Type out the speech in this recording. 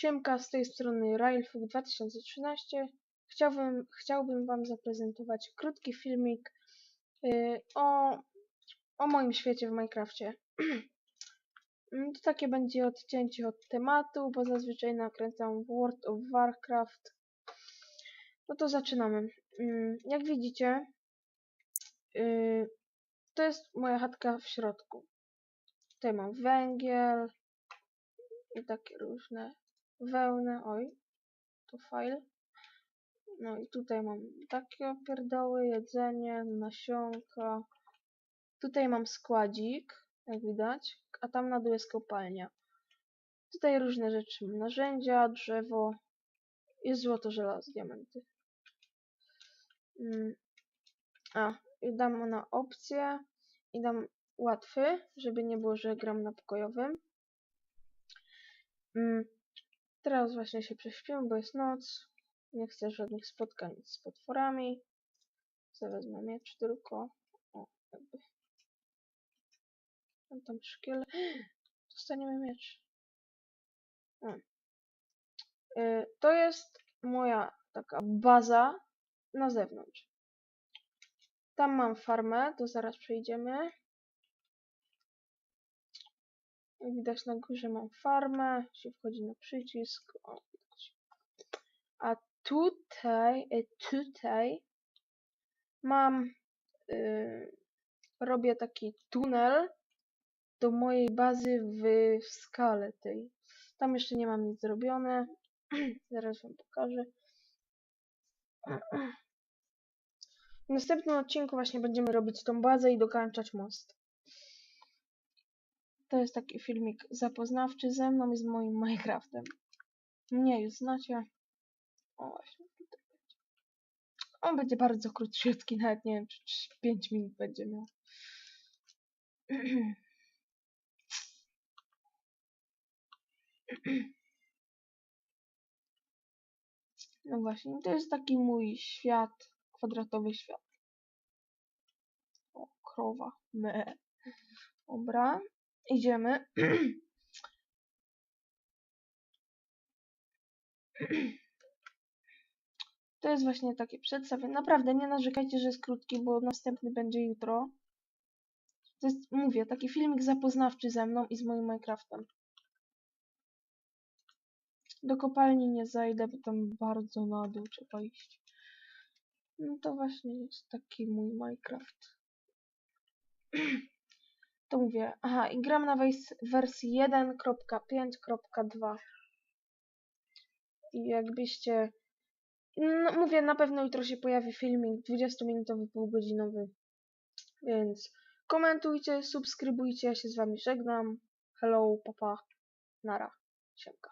Siemka, z tej strony Railfug 2013. Chciałbym, chciałbym Wam zaprezentować krótki filmik y, o, o moim świecie w Minecrafcie. To takie będzie odcięcie od tematu, bo zazwyczaj nakręcam World of Warcraft. No to zaczynamy. Mm, Jak widzicie, y, to jest moja chatka w środku. Tutaj mam węgiel i takie różne wełnę, oj, to fajl. No i tutaj mam takie pierdoły, jedzenie, nasionka. Tutaj mam składzik, jak widać, a tam na dół jest kopalnia. Tutaj różne rzeczy, narzędzia, drzewo, jest złoto, żelazo, diamenty. Mm. A, i dam na opcję i dam łatwy, żeby nie było, że gram na pokojowym. Teraz właśnie się prześpię, bo jest noc. Nie chcę żadnych spotkań z potworami. Sobie wezmę miecz tylko. O, jakby. Mam tam szkiel. Dostaniemy miecz. Y, to jest moja taka baza na zewnątrz. Tam mam farmę, to zaraz przejdziemy. Jak widać na górze mam farmę, się wchodzi na przycisk. O. A tutaj, e, tutaj mam, y, robię taki tunel do mojej bazy w, w skale tej. Tam jeszcze nie mam nic zrobione. Zaraz wam pokażę. W następnym odcinku właśnie będziemy robić tą bazę i dokończać most. To jest taki filmik zapoznawczy ze mną i z moim Minecraftem. Mnie już znacie. O właśnie, tutaj będzie. On będzie bardzo krótszy, nawet nie wiem, czy 5 minut będzie miał. No właśnie, to jest taki mój świat, kwadratowy świat. O, krowa. Me. Dobra, idziemy. To jest właśnie takie przedstawienie. Naprawdę nie narzekajcie, że jest krótki, bo następny będzie jutro. To jest, mówię, taki filmik zapoznawczy ze mną i z moim Minecraftem. Do kopalni nie zajdę, bo tam bardzo na dół trzeba iść. No to właśnie jest taki mój Minecraft. To mówię, aha, i gram na wersji 1.5.2. I jakbyście... No, mówię, na pewno jutro się pojawi filmik 20-minutowy, półgodzinowy. Więc komentujcie, subskrybujcie, ja się z wami żegnam. Hello, papa, nara, siemka.